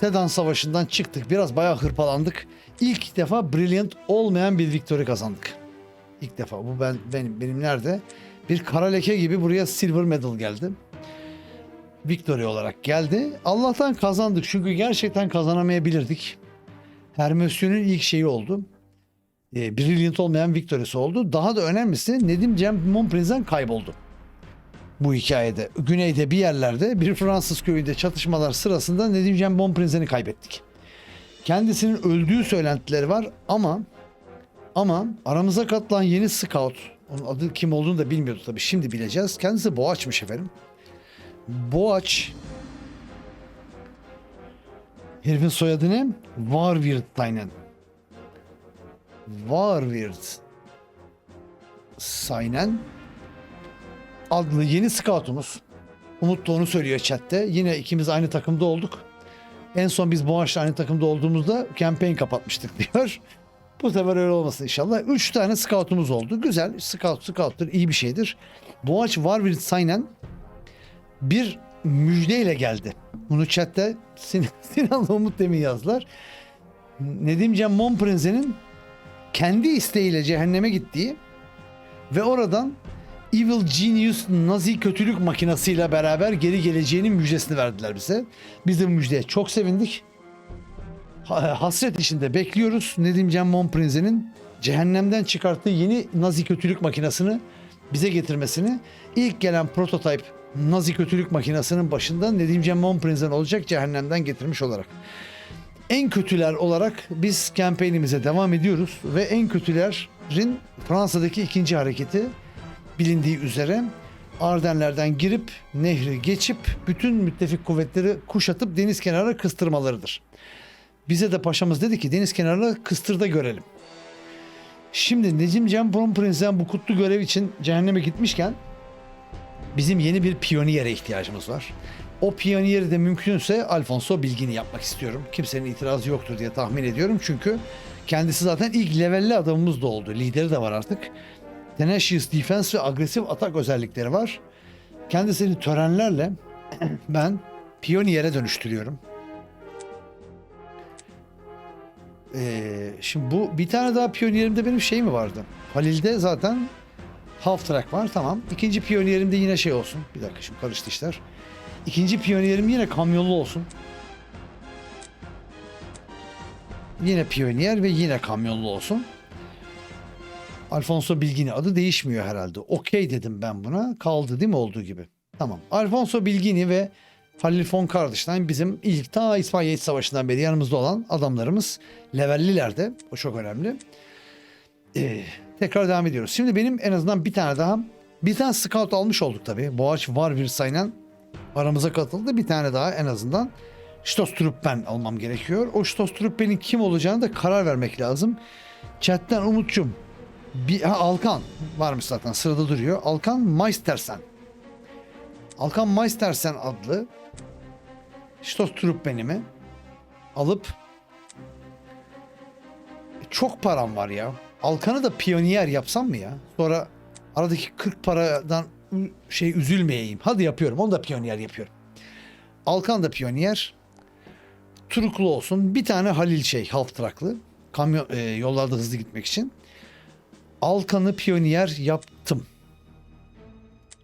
Sedan Savaşı'ndan çıktık. Biraz bayağı hırpalandık. İlk defa Brilliant olmayan bir victory kazandık. İlk defa. Bu ben benim benim nerede? Bir kara leke gibi buraya silver medal geldi. Victory olarak geldi. Allah'tan kazandık çünkü gerçekten kazanamayabilirdik. Hermösyon'un ilk şeyi oldu. E, Brilliant olmayan victory'si oldu. Daha da önemlisi Nedim Cem Montprinz'den kayboldu. Bu hikayede. Güneyde bir yerlerde bir Fransız köyünde çatışmalar sırasında Nedim Cem Montprinz'ini kaybettik. Kendisinin öldüğü söylentileri var ama ama aramıza katılan yeni scout, onun adı kim olduğunu da bilmiyordu tabii. Şimdi bileceğiz. Kendisi Boğaç'mış efendim. Boğaç Herifin soyadı ne? Warwirtainen. Warwirt Saynen adlı yeni scoutumuz. Umut da onu söylüyor chatte. Yine ikimiz aynı takımda olduk. En son biz Boğaç'la aynı takımda olduğumuzda campaign kapatmıştık diyor. Bu sefer öyle olmasın inşallah. Üç tane scoutumuz oldu. Güzel. Scout, scout'tur. iyi bir şeydir. Boğaç Warwirt Saynen bir müjdeyle geldi. Bunu chatte Sin Sinan'la Umut demin yazdılar. Nedim Can Monprense'nin kendi isteğiyle cehenneme gittiği ve oradan Evil Genius Nazi kötülük makinasıyla beraber geri geleceğinin müjdesini verdiler bize. Biz de bu müjdeye çok sevindik. Ha- Hasret içinde bekliyoruz Nedim Can Monprense'nin cehennemden çıkarttığı yeni Nazi kötülük makinasını bize getirmesini. İlk gelen prototip Nazi kötülük makinasının başında Nedim Can Monprensen olacak cehennemden getirmiş olarak. En kötüler olarak biz kampanyamıza devam ediyoruz ve en kötülerin Fransa'daki ikinci hareketi bilindiği üzere Ardenler'den girip nehri geçip bütün müttefik kuvvetleri kuşatıp deniz kenarına kıstırmalarıdır. Bize de paşamız dedi ki deniz kenarına kıstırda görelim. Şimdi Necim Can Prinsen bu kutlu görev için cehenneme gitmişken bizim yeni bir piyoniyere ihtiyacımız var. O piyoniyeri de mümkünse Alfonso Bilgin'i yapmak istiyorum. Kimsenin itirazı yoktur diye tahmin ediyorum. Çünkü kendisi zaten ilk levelli adamımız da oldu. Lideri de var artık. Tenacious Defense ve agresif atak özellikleri var. Kendisini törenlerle ben piyoniyere dönüştürüyorum. Ee, şimdi bu bir tane daha piyoniyerimde benim şey mi vardı? Halil'de zaten half track var tamam. İkinci piyoniyerimde yine şey olsun. Bir dakika şimdi karıştı işler. İkinci piyoniyerim yine kamyonlu olsun. Yine piyoniyer ve yine kamyonlu olsun. Alfonso Bilgini adı değişmiyor herhalde. Okey dedim ben buna. Kaldı değil mi olduğu gibi? Tamam. Alfonso Bilgini ve Halil von Kardeş'ten bizim ilk ta İspanya İç Savaşı'ndan beri yanımızda olan adamlarımız levellilerde. O çok önemli. Ee, tekrar devam ediyoruz. Şimdi benim en azından bir tane daha bir tane scout almış olduk tabii. Boğaç var bir sayınan aramıza katıldı. Bir tane daha en azından Stostruppen almam gerekiyor. O Stostruppen'in kim olacağını da karar vermek lazım. Chatten Umut'cum bir, ha, Alkan varmış zaten sırada duruyor. Alkan Meistersen. Alkan Meistersen adlı Stostruppen'imi alıp çok param var ya. Alkan'ı da piyoniyer yapsam mı ya? Sonra aradaki 40 paradan şey üzülmeyeyim. Hadi yapıyorum. Onu da piyoniyer yapıyorum. Alkan da piyoniyer. Turuklu olsun. Bir tane Halil şey half tracklı. Kamyon e, yollarda hızlı gitmek için. Alkan'ı piyoniyer yaptım.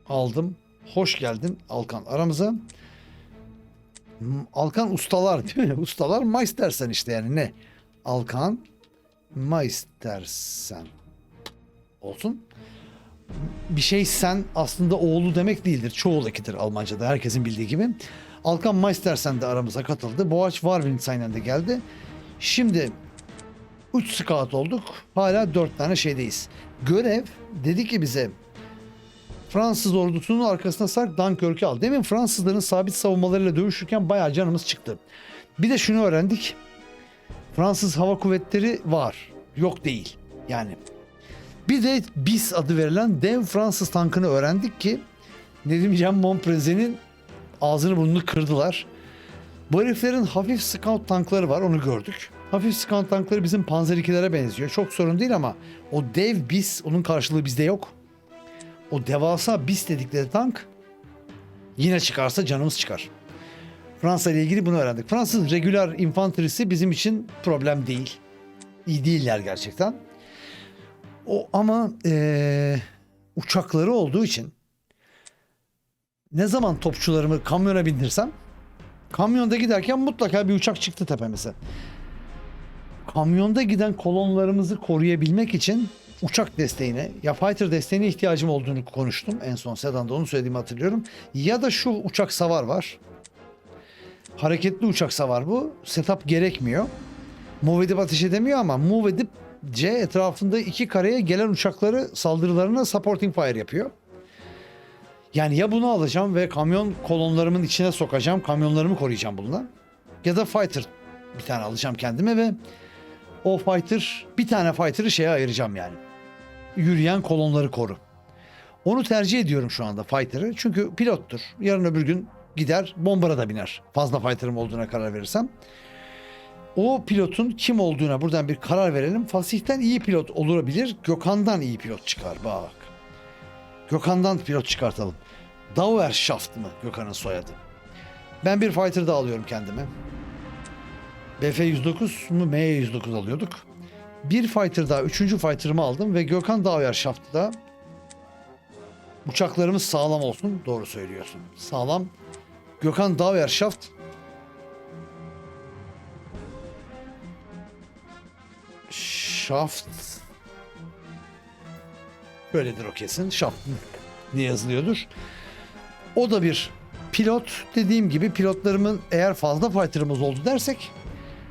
Aldım. Hoş geldin Alkan aramıza. Hmm, Alkan ustalar değil mi? Ustalar Meistersen işte yani ne? Alkan Meistersen olsun. Bir şey sen aslında oğlu demek değildir. Çoğul ekidir Almanca'da herkesin bildiği gibi. Alkan Meistersen de aramıza katıldı. Boğaç Warwindsaynen de geldi. Şimdi 3 scout olduk. Hala 4 tane şeydeyiz. Görev dedi ki bize Fransız ordusunun arkasına sark Dunkirk'ü al. Demin Fransızların sabit savunmalarıyla dövüşürken bayağı canımız çıktı. Bir de şunu öğrendik. Fransız hava kuvvetleri var. Yok değil. Yani. Bir de BIS adı verilen dev Fransız tankını öğrendik ki Nedim Can Montpreze'nin ağzını burnunu kırdılar. Bu heriflerin hafif scout tankları var onu gördük. Hafif scout tankları bizim Panzer 2'lere benziyor. Çok sorun değil ama o dev BIS onun karşılığı bizde yok. O devasa BIS dedikleri tank yine çıkarsa canımız çıkar. Fransa ile ilgili bunu öğrendik. Fransız regüler infanterisi bizim için problem değil. İyi değiller gerçekten. O ama eee, uçakları olduğu için ne zaman topçularımı kamyona bindirsem kamyonda giderken mutlaka bir uçak çıktı tepemize. Kamyonda giden kolonlarımızı koruyabilmek için uçak desteğine ya fighter desteğine ihtiyacım olduğunu konuştum. En son Sedan'da onu söylediğimi hatırlıyorum. Ya da şu uçak savar var. Hareketli uçak savar bu. Setup gerekmiyor. Move edip ateş edemiyor ama move edip C etrafında iki kareye gelen uçakları saldırılarına supporting fire yapıyor. Yani ya bunu alacağım ve kamyon kolonlarımın içine sokacağım. Kamyonlarımı koruyacağım bununla. Ya da fighter bir tane alacağım kendime ve o fighter bir tane fighter'ı şeye ayıracağım yani. Yürüyen kolonları koru. Onu tercih ediyorum şu anda fighter'ı. Çünkü pilottur. Yarın öbür gün gider bombara da biner. Fazla fighter'ım olduğuna karar verirsem. O pilotun kim olduğuna buradan bir karar verelim. Fasih'ten iyi pilot olabilir. Gökhan'dan iyi pilot çıkar bak. Gökhan'dan pilot çıkartalım. Dauerschaft mı Gökhan'ın soyadı? Ben bir fighter da alıyorum kendime. BF-109 mu MY-109 alıyorduk. Bir fighter daha, üçüncü fighter'ımı aldım ve Gökhan Dauerschaft'ı da uçaklarımız sağlam olsun. Doğru söylüyorsun. Sağlam. Gökhan Dauerschaft Shaft Böyledir o kesin. Shaft diye yazılıyordur. O da bir pilot. Dediğim gibi pilotlarımın eğer fazla fighter'ımız oldu dersek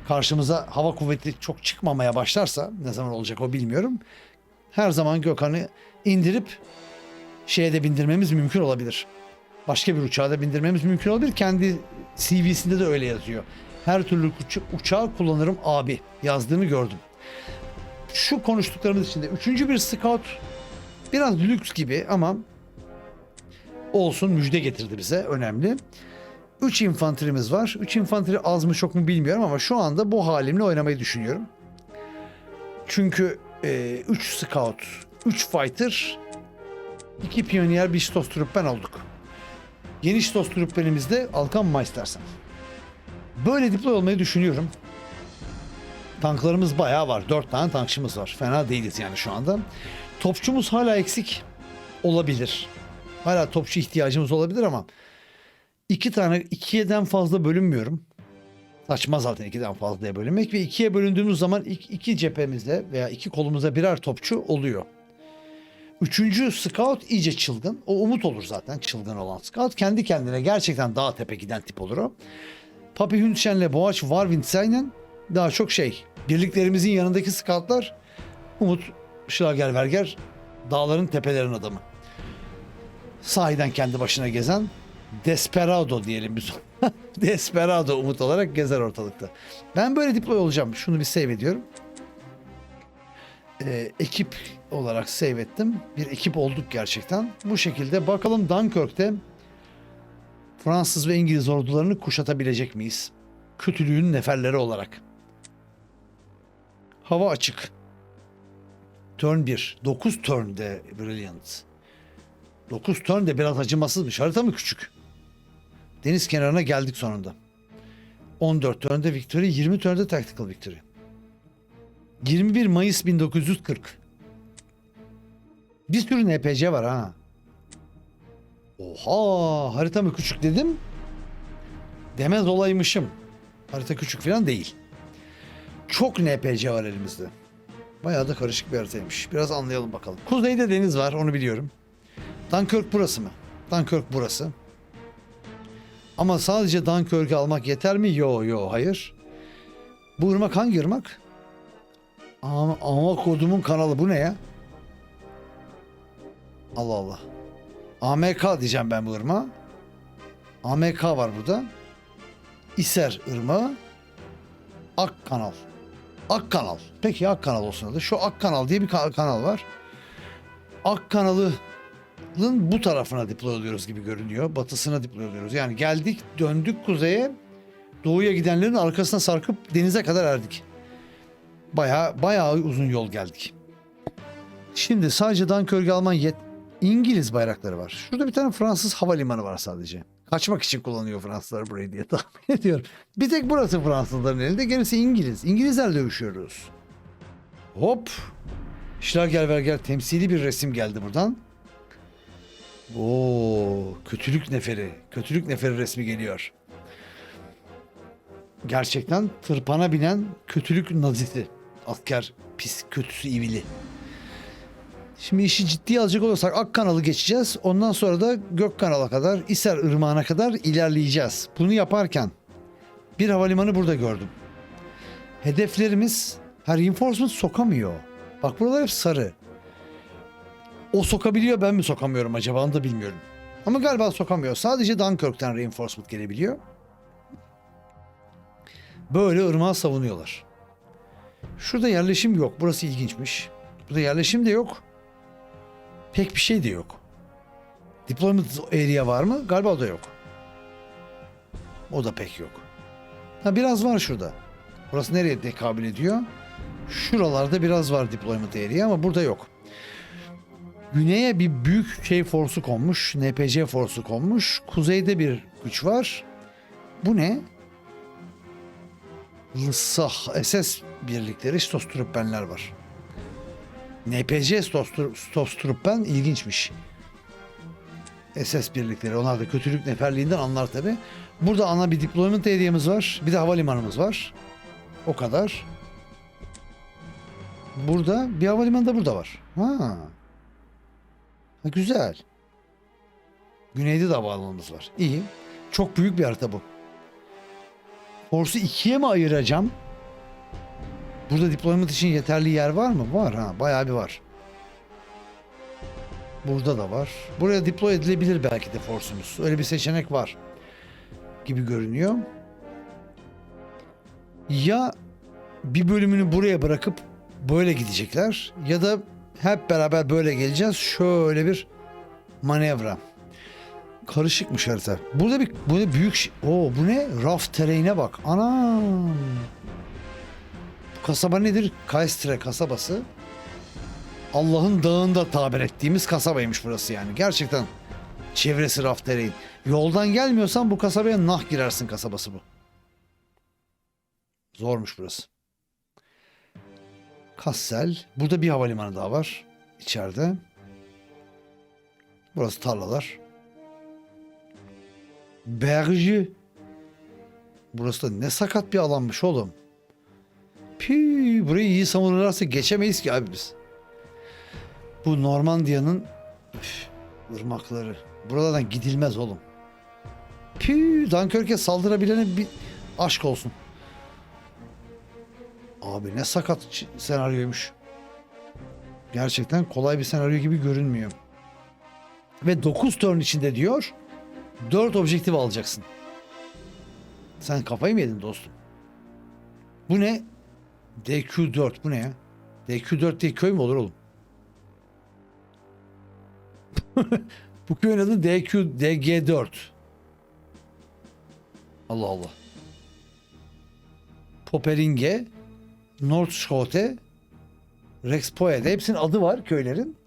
karşımıza hava kuvveti çok çıkmamaya başlarsa ne zaman olacak o bilmiyorum. Her zaman Gökhan'ı indirip şeye de bindirmemiz mümkün olabilir. Başka bir uçağa da bindirmemiz mümkün olabilir. Kendi CV'sinde de öyle yazıyor. Her türlü uça- uçağı kullanırım abi yazdığını gördüm. Şu konuştuklarımız içinde üçüncü bir scout biraz lüks gibi ama olsun müjde getirdi bize önemli. 3 infanterimiz var. 3 infanteri az mı çok mu bilmiyorum ama şu anda bu halimle oynamayı düşünüyorum. Çünkü 3 scout, 3 fighter, 2 piyoniyer, bir Stostruppen olduk. Yeni Stostruppen'imizde Alkan Meistersen. Böyle deploy olmayı düşünüyorum. Tanklarımız bayağı var. 4 tane tankçımız var. Fena değiliz yani şu anda. Topçumuz hala eksik olabilir. Hala topçu ihtiyacımız olabilir ama iki tane ikiyeden fazla bölünmüyorum. Saçma zaten ikiden fazlaya bölünmek ve ikiye bölündüğümüz zaman iki, iki cephemizde veya iki kolumuzda birer topçu oluyor. Üçüncü scout iyice çılgın. O umut olur zaten çılgın olan scout. Kendi kendine gerçekten dağ tepe giden tip olur o. Papi Hünşen'le Boğaç Warwindsay'la daha çok şey. Birliklerimizin yanındaki scoutlar Umut Schlagerberger dağların tepelerin adamı. Sahiden kendi başına gezen Desperado diyelim biz. Desperado Umut olarak gezer ortalıkta. Ben böyle deploy olacağım. Şunu bir save ediyorum. Ee, ekip olarak save ettim. Bir ekip olduk gerçekten. Bu şekilde bakalım Dunkirk'te Fransız ve İngiliz ordularını kuşatabilecek miyiz? Kötülüğün neferleri olarak. Hava açık. Turn 1. 9 turn'de Brilliant. 9 turn de biraz acımasızmış. Harita mı küçük? Deniz kenarına geldik sonunda. 14 turn'de Victory, 20 turn'de Tactical Victory. 21 Mayıs 1940. Bir sürü NPC var ha. Oha harita mı küçük dedim. Demez olaymışım. Harita küçük falan değil. Çok NPC var elimizde. Bayağı da karışık bir haritaymış. Biraz anlayalım bakalım. Kuzeyde deniz var onu biliyorum. Dunkirk burası mı? Dunkirk burası. Ama sadece Dunkirk'ü almak yeter mi? Yo yo hayır. Bu ırmak hangi ırmak? Ama, kodumun kanalı bu ne ya? Allah Allah. AMK diyeceğim ben bu ırmağa. AMK var burada. İser ırmağı. Ak kanal. Ak kanal. Peki Ak kanal olsun adı. Şu Ak kanal diye bir ka- kanal var. Ak kanalın bu tarafına deploy oluyoruz gibi görünüyor. Batısına deploy oluyoruz. Yani geldik döndük kuzeye. Doğuya gidenlerin arkasına sarkıp denize kadar erdik. Bayağı bayağı uzun yol geldik. Şimdi sadece Dunkirk'ü alman yet İngiliz bayrakları var. Şurada bir tane Fransız havalimanı var sadece. Kaçmak için kullanıyor Fransızlar burayı diye tahmin ediyorum. Bir tek burası Fransızların elinde gerisi İngiliz. İngilizlerle dövüşüyoruz. Hop. Schlagerberger temsili bir resim geldi buradan. Oo, kötülük neferi. Kötülük neferi resmi geliyor. Gerçekten tırpana binen kötülük nazisi. Asker pis kötüsü ivili. Şimdi işi ciddiye alacak olursak Ak kanalı geçeceğiz. Ondan sonra da Gök kanala kadar, İser Irmağı'na kadar ilerleyeceğiz. Bunu yaparken bir havalimanı burada gördüm. Hedeflerimiz her reinforcement sokamıyor. Bak buralar hep sarı. O sokabiliyor ben mi sokamıyorum acaba onu da bilmiyorum. Ama galiba sokamıyor. Sadece Dunkirk'ten reinforcement gelebiliyor. Böyle ırmağı savunuyorlar. Şurada yerleşim yok. Burası ilginçmiş. Burada yerleşim de yok. Pek bir şey de yok. Deployment area var mı? Galiba o da yok. O da pek yok. Ha biraz var şurada. Burası nereye tekabül ediyor? Şuralarda biraz var deployment area ama burada yok. Güneye bir büyük şey forsu konmuş. NPC forsu konmuş. Kuzeyde bir güç var. Bu ne? Lısah SS birlikleri Stostruppenler var. NPC Stostru- Stostruppen ilginçmiş. SS birlikleri. Onlar da kötülük neferliğinden anlar tabi. Burada ana bir deployment area'mız var. Bir de havalimanımız var. O kadar. Burada bir havalimanı da burada var. Ha. Ha güzel. Güneyde de havalimanımız var. İyi. Çok büyük bir harita bu. Force'u ikiye mi ayıracağım? Burada deployment için yeterli yer var mı? Var ha. Bayağı bir var. Burada da var. Buraya deploy edilebilir belki de Force'umuz. Öyle bir seçenek var. Gibi görünüyor. Ya bir bölümünü buraya bırakıp böyle gidecekler ya da hep beraber böyle geleceğiz. Şöyle bir manevra. Karışıkmış harita. Burada bir burada büyük şey. Oo bu ne? Raf tereyine bak. Anam. Bu kasaba nedir? Kaystre kasabası. Allah'ın dağında tabir ettiğimiz kasabaymış burası yani. Gerçekten çevresi raf tereyin. Yoldan gelmiyorsan bu kasabaya nah girersin kasabası bu. Zormuş burası. Kassel. Burada bir havalimanı daha var. içeride. Burası tarlalar. Berge. Burası da ne sakat bir alanmış oğlum. Pi, burayı iyi savunurlarsa geçemeyiz ki abi biz. Bu Normandiya'nın ırmakları. Buralardan gidilmez oğlum. Pi, Dunkirk'e saldırabilene bir aşk olsun. Abi ne sakat senaryoymuş. Gerçekten kolay bir senaryo gibi görünmüyor. Ve 9 turn içinde diyor 4 objektif alacaksın. Sen kafayı mı yedin dostum? Bu ne? DQ4 bu ne ya? DQ4 diye köy mü olur oğlum? bu köyün adı DQ, DG4. Allah Allah. Poperinge, Nordschrote, Rexpoe'de hepsinin adı var köylerin.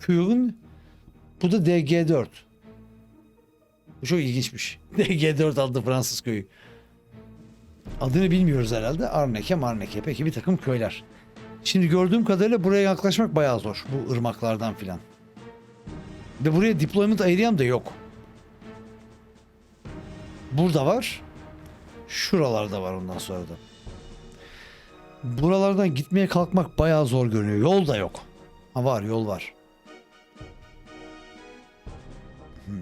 Köyün bu da DG4. Bu çok ilginçmiş. DG4 adlı Fransız köyü. Adını bilmiyoruz herhalde. Arneke Marneke. Peki bir takım köyler. Şimdi gördüğüm kadarıyla buraya yaklaşmak bayağı zor. Bu ırmaklardan filan. Ve buraya deployment area'm da yok. Burada var. Şuralarda var ondan sonra da. Buralardan gitmeye kalkmak bayağı zor görünüyor. Yol da yok. Ha var yol var. Hmm.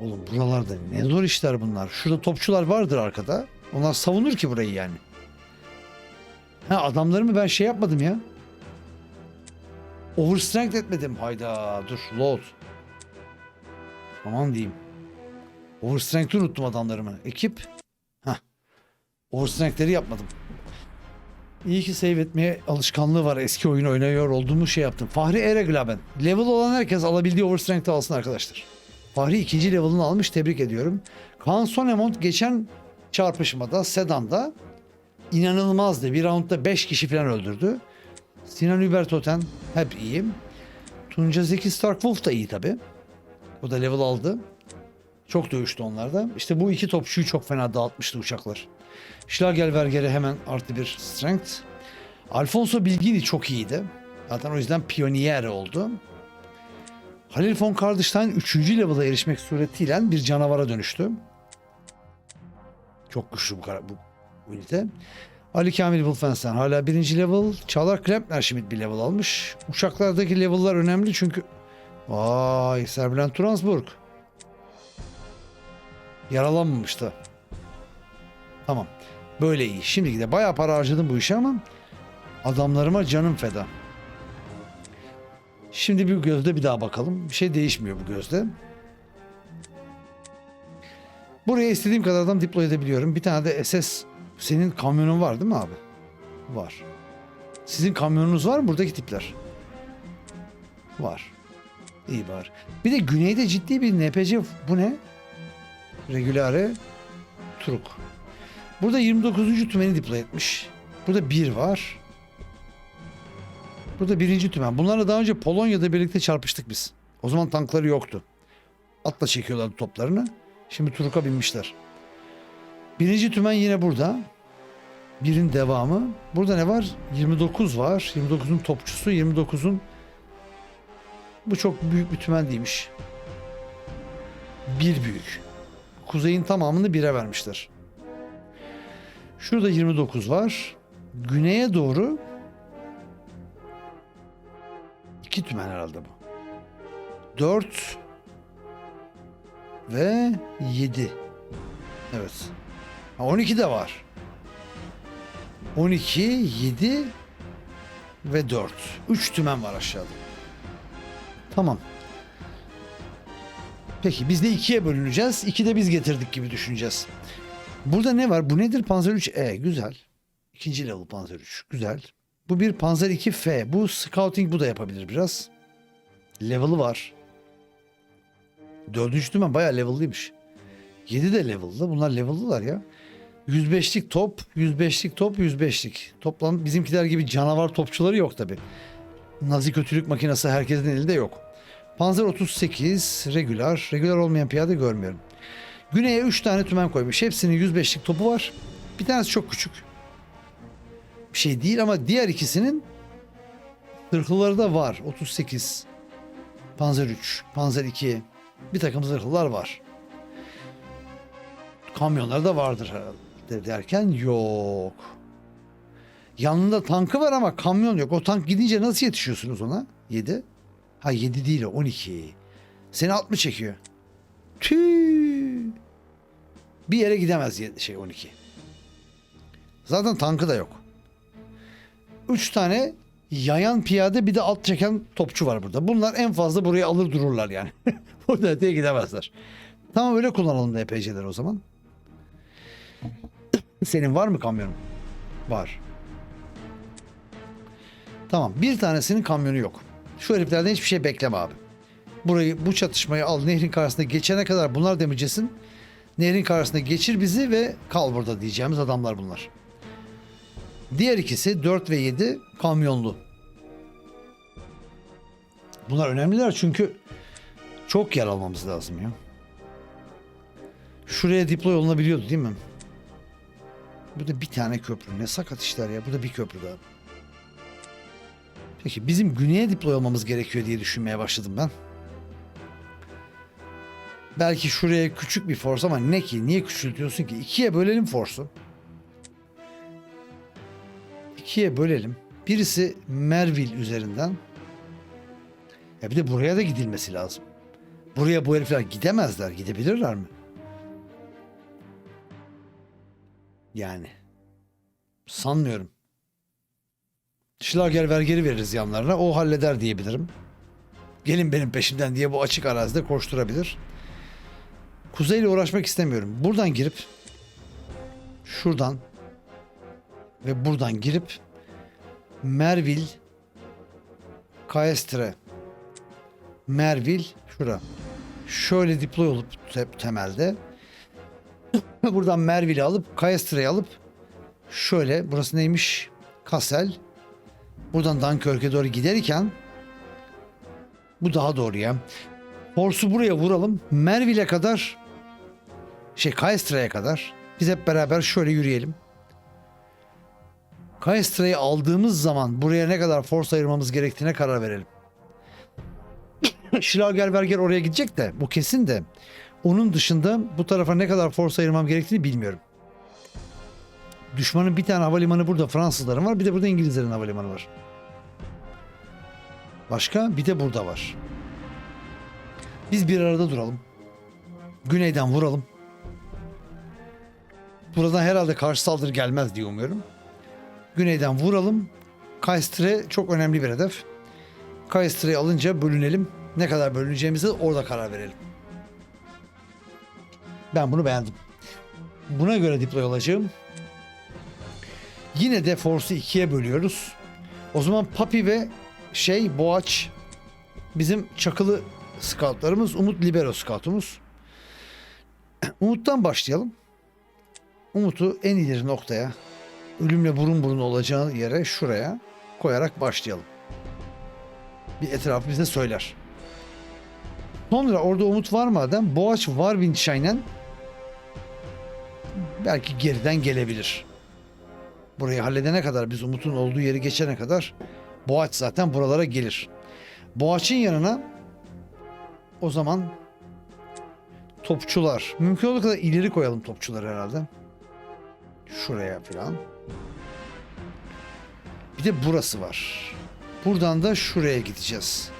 Oğlum buralarda ne zor işler bunlar. Şurada topçular vardır arkada. Onlar savunur ki burayı yani. Ha adamlarımı ben şey yapmadım ya. Overstrength etmedim. Hayda dur load. Aman diyeyim. Overstrength'i unuttum adamlarımı. Ekip. Hah. Overstrength'leri yapmadım. İyi ki save etmeye alışkanlığı var. Eski oyun oynuyor olduğumu şey yaptım. Fahri Ereglaben. Level olan herkes alabildiği overstrength'i alsın arkadaşlar. Fahri ikinci level'ını almış. Tebrik ediyorum. Kaan Sonemont geçen çarpışmada Sedan'da inanılmazdı. Bir roundda 5 kişi falan öldürdü. Sinan Übertoten hep iyiyim. Tunca Zeki Stark Wolf da iyi tabi. O da level aldı. Çok dövüştü onlarda. İşte bu iki topçuyu çok fena dağıtmıştı uçaklar. Schlagelberger'e hemen artı bir strength. Alfonso Bilgini çok iyiydi. Zaten o yüzden piyoniyer oldu. Halil von Kardestein 3. level'a erişmek suretiyle bir canavara dönüştü. Çok güçlü bu, bu, bu ünite. Ali Kamil Wolfenstein hala birinci level. Çağlar Klempner Schmidt bir level almış. Uçaklardaki level'lar önemli çünkü... Vay Serbülent Turansburg. Yaralanmamış da. Tamam. Böyle iyi. Şimdi de bayağı para harcadım bu işe ama adamlarıma canım feda. Şimdi bir gözde bir daha bakalım. Bir şey değişmiyor bu gözde. Buraya istediğim kadar adam deploy edebiliyorum. Bir tane de SS senin kamyonun var değil mi abi? Var. Sizin kamyonunuz var mı buradaki tipler? Var. İyi var. Bir de güneyde ciddi bir NPC bu ne? Regulare Turuk. Burada 29. tümeni deploy etmiş. Burada bir var. Burada birinci tümen. Bunlarla daha önce Polonya'da birlikte çarpıştık biz. O zaman tankları yoktu. Atla çekiyorlardı toplarını. Şimdi Turuk'a binmişler. Birinci tümen yine burada. Birin devamı. Burada ne var? 29 var. 29'un topçusu. 29'un bu çok büyük bir tümen değilmiş. Bir büyük. Kuzeyin tamamını bire vermişler. Şurada 29 var. Güneye doğru iki tümen herhalde bu. 4 ve 7. Evet. Ha, 12 de var. 12, 7 ve 4. 3 tümen var aşağıda. Tamam. Peki biz de ikiye bölüneceğiz. İki de biz getirdik gibi düşüneceğiz. Burada ne var? Bu nedir? Panzer 3E. Güzel. İkinci level Panzer 3. Güzel. Bu bir Panzer 2F. Bu scouting bu da yapabilir biraz. Level'ı var. Dördüncü tümen bayağı level'lıymış. 7 de level'lı. Bunlar level'lılar ya. 105'lik top, 105'lik top, 105'lik. Toplam bizimkiler gibi canavar topçuları yok tabi. Nazi kötülük makinesi herkesin elinde yok. Panzer 38 regular. Regular olmayan piyade görmüyorum. Güney'e 3 tane tümen koymuş. Hepsinin 105'lik topu var. Bir tanesi çok küçük. Bir şey değil ama diğer ikisinin zırhlıları da var. 38. Panzer 3, Panzer 2. Bir takım zırhlılar var. Kamyonlar da vardır herhalde derken yok. Yanında tankı var ama kamyon yok. O tank gidince nasıl yetişiyorsunuz ona? 7. Ha 7 değil o 12. Seni alt mı çekiyor? Tüh. Bir yere gidemez şey 12. Zaten tankı da yok. 3 tane yayan piyade bir de alt çeken topçu var burada. Bunlar en fazla buraya alır dururlar yani. Burada öteye gidemezler. Tamam öyle kullanalım da o zaman. Senin var mı kamyonun? Var. Tamam bir tanesinin kamyonu yok. Şu heriflerden hiçbir şey bekleme abi. Burayı bu çatışmayı al nehrin karşısına geçene kadar bunlar demeyeceksin. Nehrin karşısına geçir bizi ve kal burada diyeceğimiz adamlar bunlar. Diğer ikisi 4 ve 7 kamyonlu. Bunlar önemliler çünkü çok yer almamız lazım ya. Şuraya deploy olunabiliyordu değil mi? Bu da bir tane köprü. Ne sakat işler ya. Bu da bir köprü daha. Peki bizim güneye deploy olmamız gerekiyor diye düşünmeye başladım ben. Belki şuraya küçük bir force ama ne ki? Niye küçültüyorsun ki? İkiye bölelim force'u. İkiye bölelim. Birisi Merville üzerinden. Ya bir de buraya da gidilmesi lazım. Buraya bu herifler gidemezler. Gidebilirler mi? Yani. Sanmıyorum. Schlager vergeri veririz yanlarına. O halleder diyebilirim. Gelin benim peşimden diye bu açık arazide koşturabilir. Kuzeyle uğraşmak istemiyorum. Buradan girip şuradan ve buradan girip Merville Kaestre Merville şura. Şöyle deploy olup te- temelde buradan Merville'i alıp Kaestre'yi alıp şöyle burası neymiş? Kassel buradan Dunkirk'e doğru giderken bu daha doğru ya. Force'u buraya vuralım. Merville'e kadar şey Kaestra'ya kadar biz hep beraber şöyle yürüyelim. Kaestra'yı aldığımız zaman buraya ne kadar force ayırmamız gerektiğine karar verelim. Schlagerberger oraya gidecek de bu kesin de onun dışında bu tarafa ne kadar force ayırmam gerektiğini bilmiyorum. Düşmanın bir tane havalimanı burada Fransızların var bir de burada İngilizlerin havalimanı var. Başka bir de burada var. Biz bir arada duralım. Güneyden vuralım. Buradan herhalde karşı saldırı gelmez diye umuyorum. Güneyden vuralım. Kaystre çok önemli bir hedef. Kaystre'yi alınca bölünelim. Ne kadar bölüneceğimizi orada karar verelim. Ben bunu beğendim. Buna göre deploy olacağım. Yine de Force'u ikiye bölüyoruz. O zaman Papi ve şey Boğaç bizim çakılı scoutlarımız. Umut Libero scoutumuz. Umut'tan başlayalım. Umut'u en ileri noktaya ölümle burun burun olacağı yere şuraya koyarak başlayalım. Bir etrafı bize söyler. Sonra orada Umut var madem Boğaç var Windschein'en belki geriden gelebilir. Burayı halledene kadar biz Umut'un olduğu yeri geçene kadar Boğaç zaten buralara gelir. Boğaç'ın yanına o zaman topçular. Mümkün olduğu kadar ileri koyalım topçuları herhalde. Şuraya falan. Bir de burası var. Buradan da şuraya gideceğiz.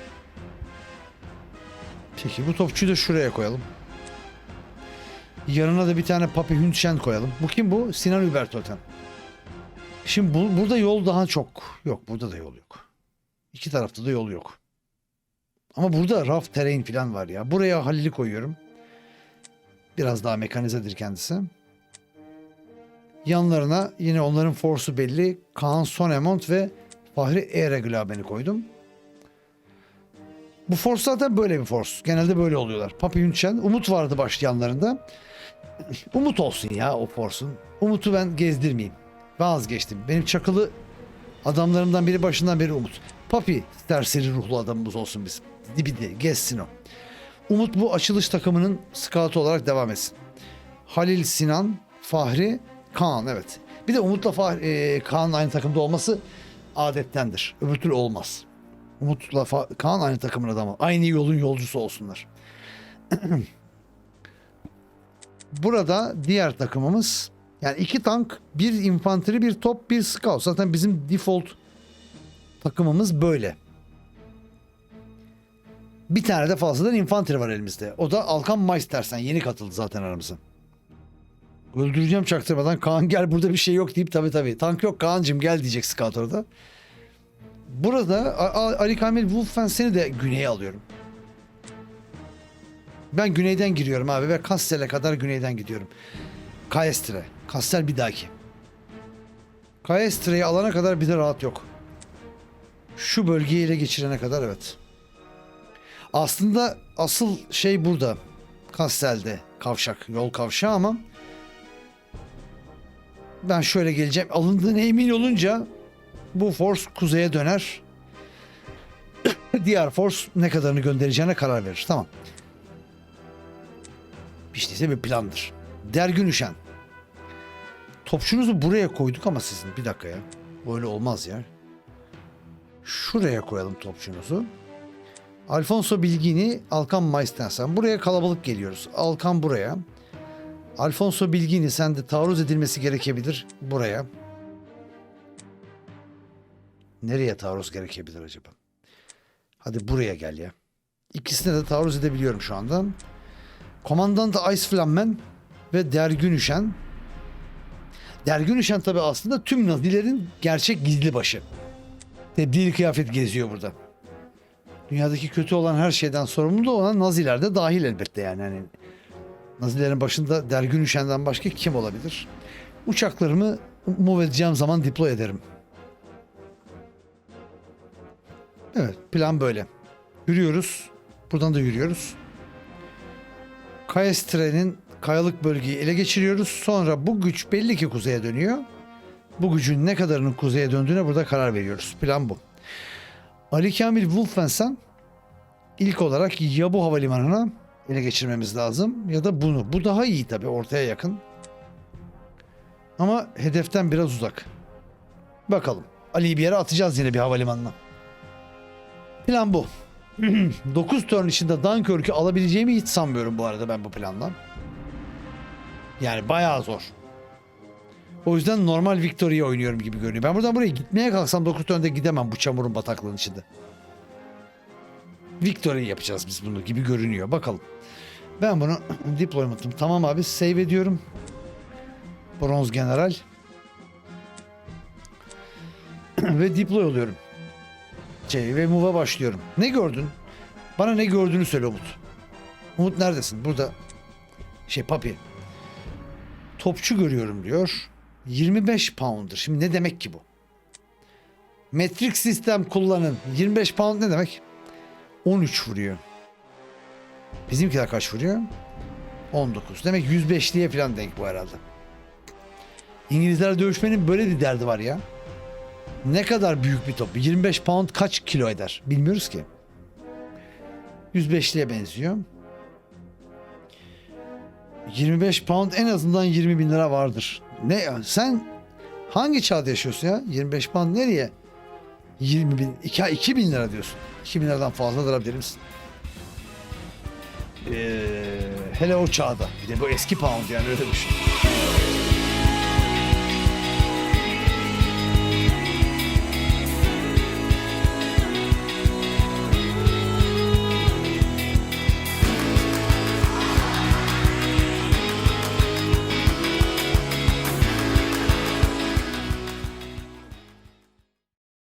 Peki bu topçuyu da şuraya koyalım. Yanına da bir tane Papi Hünşen koyalım. Bu kim bu? Sinan Übertoten. Şimdi bu, burada yol daha çok. Yok burada da yol yok. İki tarafta da yol yok. Ama burada raf terrain falan var ya. Buraya Halil'i koyuyorum. Biraz daha mekanizedir kendisi. Yanlarına yine onların force'u belli. Kaan Sonemont ve Fahri Ereglaben'i koydum. Bu force zaten böyle bir force. Genelde böyle oluyorlar. Papi Hünçen, Umut vardı başlayanlarında. Umut olsun ya o force'un. Umut'u ben gezdirmeyeyim. Vazgeçtim. Benim çakılı adamlarımdan biri başından beri Umut. Papi serseri ruhlu adamımız olsun bizim. Dibidi gezsin o. Umut bu açılış takımının scout olarak devam etsin. Halil Sinan, Fahri, Kaan evet. Bir de Umut'la Fahri, e, Kaan aynı takımda olması adettendir. Öbür türlü olmaz. Umut'la Fa- Kaan aynı takımın adamı. Aynı yolun yolcusu olsunlar. Burada diğer takımımız yani iki tank, bir infantry, bir top, bir scout. Zaten bizim default takımımız böyle. Bir tane de fazladan infantry var elimizde. O da Alkan Meistersen yeni katıldı zaten aramıza. Öldüreceğim çaktırmadan Kaan gel burada bir şey yok deyip tabii tabii. Tank yok Kaan'cım gel diyecek scout. Burada Ali Kamil Wolfen seni de güneye alıyorum. Ben güneyden giriyorum abi ve Kastel'e kadar güneyden gidiyorum. Kaestre. Kastel bir dahaki. Kaestre'yi alana kadar bir de rahat yok. Şu bölgeyi ele geçirene kadar evet. Aslında asıl şey burada. Kastel'de kavşak, yol kavşağı ama ben şöyle geleceğim. Alındığına emin olunca bu force kuzeye döner. Diğer force ne kadarını göndereceğine karar verir. Tamam. İşte ise bir plandır. Dergün üşen. Topçunuzu buraya koyduk ama sizin. Bir dakika ya. Böyle olmaz ya. Şuraya koyalım topçunuzu. Alfonso Bilgini, Alkan Meistersen. Buraya kalabalık geliyoruz. Alkan buraya. Alfonso Bilgini sen de taarruz edilmesi gerekebilir buraya. Nereye taarruz gerekebilir acaba? Hadi buraya gel ya. İkisine de taarruz edebiliyorum şu anda. Komandant Ice Flammen ve Dergün Üşen. Dergün Üşen tabi aslında tüm Nazilerin gerçek gizli başı. Tebdili kıyafet geziyor burada. Dünyadaki kötü olan her şeyden sorumlu olan Naziler de dahil elbette yani. yani Nazilerin başında Dergün Üşen'den başka kim olabilir? Uçaklarımı move edeceğim zaman deploy ederim. Evet plan böyle. Yürüyoruz. Buradan da yürüyoruz. Kaestre'nin kayalık bölgeyi ele geçiriyoruz. Sonra bu güç belli ki kuzeye dönüyor. Bu gücün ne kadarının kuzeye döndüğüne burada karar veriyoruz. Plan bu. Ali Kamil Wolfensen ilk olarak ya bu havalimanına ele geçirmemiz lazım ya da bunu. Bu daha iyi tabii ortaya yakın. Ama hedeften biraz uzak. Bakalım. Ali'yi bir yere atacağız yine bir havalimanına. Plan bu. 9 turn içinde Dunkirk'ü alabileceğimi hiç sanmıyorum bu arada ben bu plandan. Yani bayağı zor. O yüzden normal Victory'yi oynuyorum gibi görünüyor. Ben buradan buraya gitmeye kalksam 9 turn'de gidemem bu çamurun bataklığın içinde. Victory yapacağız biz bunu gibi görünüyor. Bakalım. Ben bunu deployment'ım tamam abi save ediyorum. Bronz general. ve deploy oluyorum. Şey, ve move'a başlıyorum. Ne gördün? Bana ne gördüğünü söyle Umut. Umut neredesin? Burada. Şey papi. Topçu görüyorum diyor. 25 pound'dır. Şimdi ne demek ki bu? Metrik sistem kullanın. 25 pound ne demek? 13 vuruyor. Bizimkiler kaç vuruyor? 19. Demek 105'liye falan denk bu herhalde. İngilizler dövüşmenin böyle bir derdi var ya. Ne kadar büyük bir top. 25 pound kaç kilo eder? Bilmiyoruz ki. 105'liye benziyor. 25 pound en azından 20 bin lira vardır. Ne? Sen hangi çağda yaşıyorsun ya? 25 pound nereye? 20 bin, 2, 2 bin lira diyorsun. 2 bin liradan fazla durabilir misin? Ee, hele o çağda. Bir de bu eski pound yani öyle düşün.